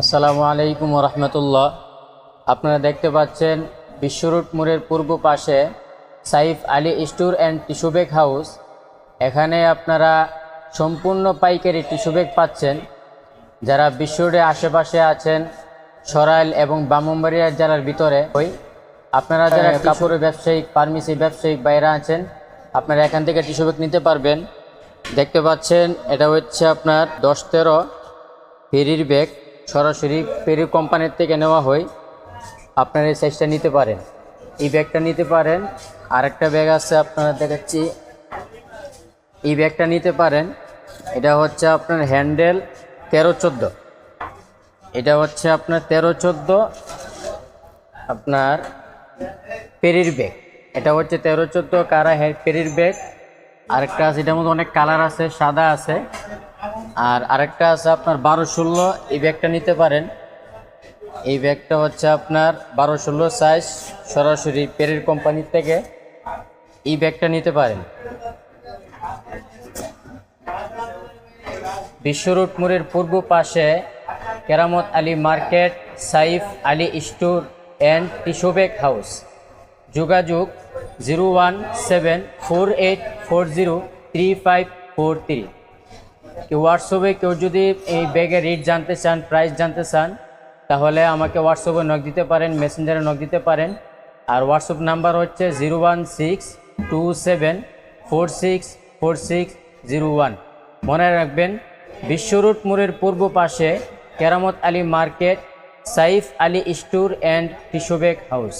আসসালামু আলাইকুম রহমতুল্লাহ। আপনারা দেখতে পাচ্ছেন বিশ্বরুট মোড়ের পূর্ব পাশে Saif Ali store and tissue bag house. এখানে আপনারা সম্পূর্ণ পাইকারি টিস্যু ব্যাগ পাচ্ছেন। যারা বিশ্বরুটের আশেপাশে আছেন সরাইল এবং বামুম্বাড়িয়া জেলার ভিতরে ওই আপনারা যারা কাপড়ের ব্যবসায়িক ফার্মেসি ব্যবসায়িক বাইরে আছেন আপনারা এখান থেকে টিস্যু ব্যাগ নিতে পারবেন। দেখতে পাচ্ছেন এটা হচ্ছে আপনার দশ তেরো ফেরির ব্যাগ। সরাসরি ফেরি কোম্পানির থেকে নেওয়া হয়। আপনারা এই সাইজটা নিতে পারেন। এই ব্যাগটা নিতে পারেন। আরেকটা ব্যাগ আছে আপনারা দেখাচ্ছি। এই ব্যাগটা নিতে পারেন। এটা হচ্ছে আপনার হ্যান্ডেল তেরো চোদ্দ। এটা হচ্ছে আপনার তেরো চোদ্দ। আপনার পেরির ব্যাগ এটা হচ্ছে তেরো চোদ্দ কারা হ্যাঁ পেরির ব্যাগ আরেকটা আছে, এটার মধ্যে অনেক কালার আছে, সাদা আছে। আর আরেকটা আছে আপনার বারো ষোলো, এই ব্যাগটা নিতে পারেন। এই ব্যাগটা হচ্ছে আপনার বারো ষোলো সাইজ সরাসরি পেরির কোম্পানির থেকে। এই ব্যাগটা নিতে পারেন। বিশ্বরুট মোড়ের পূর্ব পাশে Keramat Ali market, Saif Ali store and tissue bag house. যোগাযোগ zero one seven four eight four zero three five four three. কেউ হোয়াটসঅ্যাপে কেউ যদি এই ব্যাগের রেট জানতে চান প্রাইস জানতে চান, তাহলে আমাকে হোয়াটসঅ্যাপে নক দিতে পারেন মেসেঞ্জারে নক দিতে পারেন। আর হোয়াটসঅ্যাপ নাম্বার হচ্ছে zero one six two seven four six four six zero one মনে রাখবেন বিশ্বরুট মোড়ের পূর্ব পাশে Keramat Ali market, Saif Ali store and tissue house.